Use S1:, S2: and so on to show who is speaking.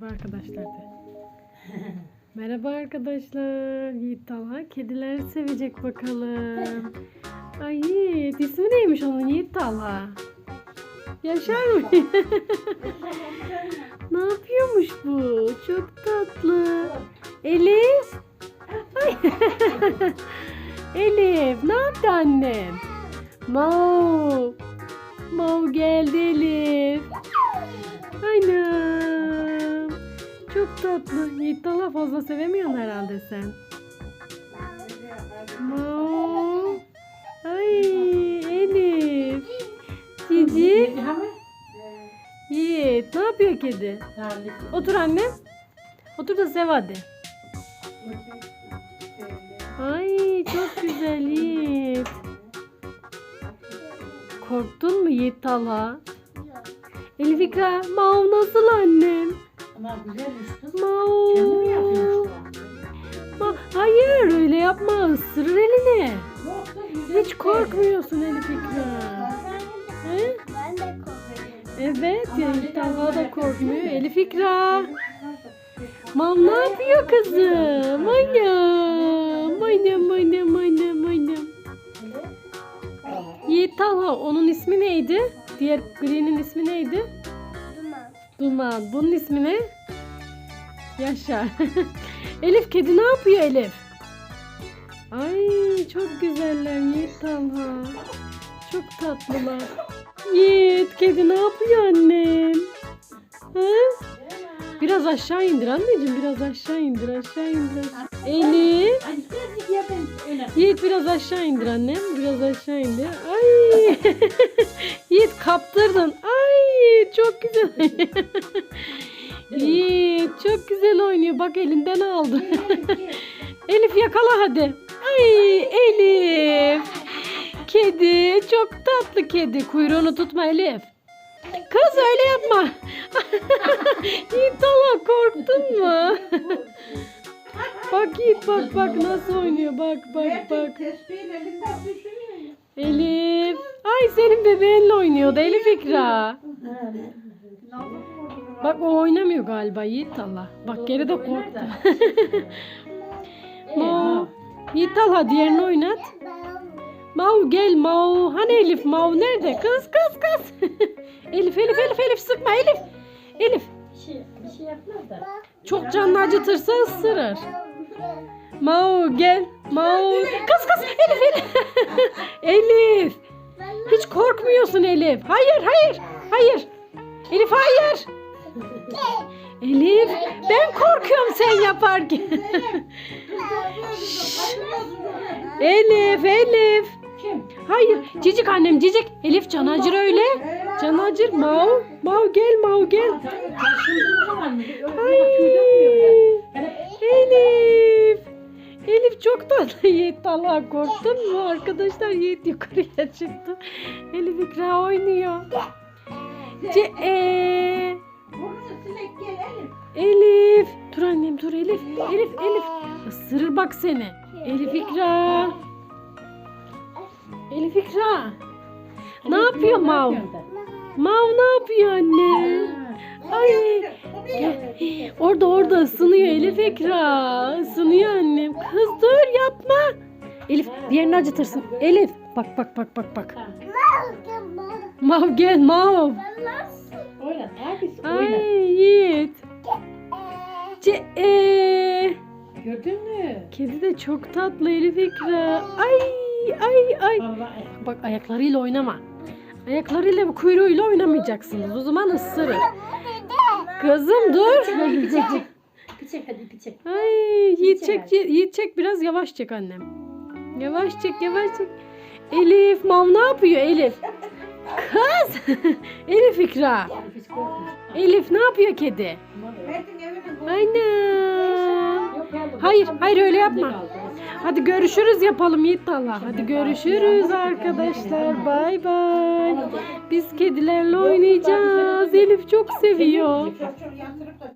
S1: Merhaba arkadaşlar de. Merhaba arkadaşlar. Yiğit Talha kedileri sevecek bakalım. Ay Yiğit ismi neymiş onun Yiğit Talha? Yaşar mı? ne yapıyormuş bu? Çok tatlı. Elif. Elif ne yaptı annem? Mau. Mau geldi Elif. Anam. Çok tatlı. Yiğit Talha fazla sevemiyorsun herhalde sen. Mau. Ay Elif. Cici. Yiğit ne yapıyor kedi? Otur annem. Otur da sev hadi. Ay çok güzel Yiğit. Korktun mu Yiğit Talha? Elif İkra, Mau nasıl annem?
S2: Ama güzelmiş kız.
S1: Mau.
S2: Kendi mi?
S1: Ma- Hayır öyle yapma ısırır elini.
S2: Yok kız.
S1: Hiç korkmuyorsun Elif İkra. He?
S3: Ben de korkuyorum.
S1: Evet Yiğit Talha da korkmuyor. Elif İkra. Mam ne yapıyor kızım? Annem. Annem annem annem annem. Yiğit Talha onun ismi neydi? Diğer birinin ismi neydi?
S3: Duman.
S1: Bunun ismi ne? Yaşar. Elif kedi ne yapıyor Elif? Ay çok güzeller Yiğit Talha. Çok tatlılar. Yiğit kedi ne yapıyor annem? Ha? Biraz aşağı indir anneciğim. Biraz aşağı indir. Aşağı indir. Elif. Yiğit biraz aşağı indir annem. Biraz aşağı indir. Ay. Yiğit kaptırdın. Ay çok güzel. Yiğit çok güzel oynuyor. Bak elinden aldı. Elif yakala hadi. Ay Elif. Kedi çok tatlı kedi. Kuyruğunu tutma Elif. Kız öyle yapma. Yiğit Allah korktun mu? bak Yiğit bak bak nasıl oynuyor. Bak bak bak.
S2: Tespihin elinden düşürüyor.
S1: Elif. Senin bebeğinle oynuyordu Elif İkra. Bak o oynamıyor galiba Yiğit Allah. Bak geri de korktu. Mau. Yiğit Allah diğerini oynat. Mau gel Mau. Hani Elif Mau nerede? Kız kız kız. Elif Elif Elif Elif sıkma Elif. Elif
S2: Bir şey, bir şey yapmaz da.
S1: çok canını acıtırsa ısırır. Mau gel. Mau. Kız kız Elif Elif. Elif. Hiç korkmuyorsun Elif. Hayır hayır. Hayır. Elif hayır. Elif ben korkuyorum sen yaparken. Elif Elif. Hayır. Cicik annem cicik. Elif can acır öyle. Can acır. Mau. Mau gel Mau gel. Ay. Tatlı. Yiğit Allah korktun mu? Arkadaşlar Yiğit yukarıya çıktı. Elif ikra oynuyor. Ce e
S2: Elif.
S1: Elif. Dur annem dur Elif. Elif Elif. Isırır bak seni. Elif ikra. Elif ikra. Ne yapıyor Mav? Mav ne yapıyor anne? Ay. Orada orada ısınıyor Elif Ekra. Isınıyor annem. Kız dur yapma. Elif diğerini acıtırsın. Elif bak bak bak bak bak. Mav gel Mav.
S2: Oynat abisi
S1: Ay
S2: oynat.
S1: Yiğit. Ce e.
S2: Gördün mü?
S1: Kedi de çok tatlı Elif Ekra. Ay ay ay. Bak ayaklarıyla oynama. Ayaklarıyla kuyruğuyla oynamayacaksınız. O zaman ısırır. Kızım dur.
S2: Çek hadi bir çek.
S1: Ay Yiğit çek, Yiğit çek biraz yavaş çek annem. Yavaş çek yavaş çek. Elif mam ne yapıyor Elif? Kız. Elif ikra. Elif ne yapıyor kedi?
S2: Bu
S1: Hayır, hayır, öyle yapma. Hadi görüşürüz yapalım Yiğit Allah. Hadi görüşürüz arkadaşlar. Bay bay. Biz kedilerle oynayacağız. Elif çok seviyor.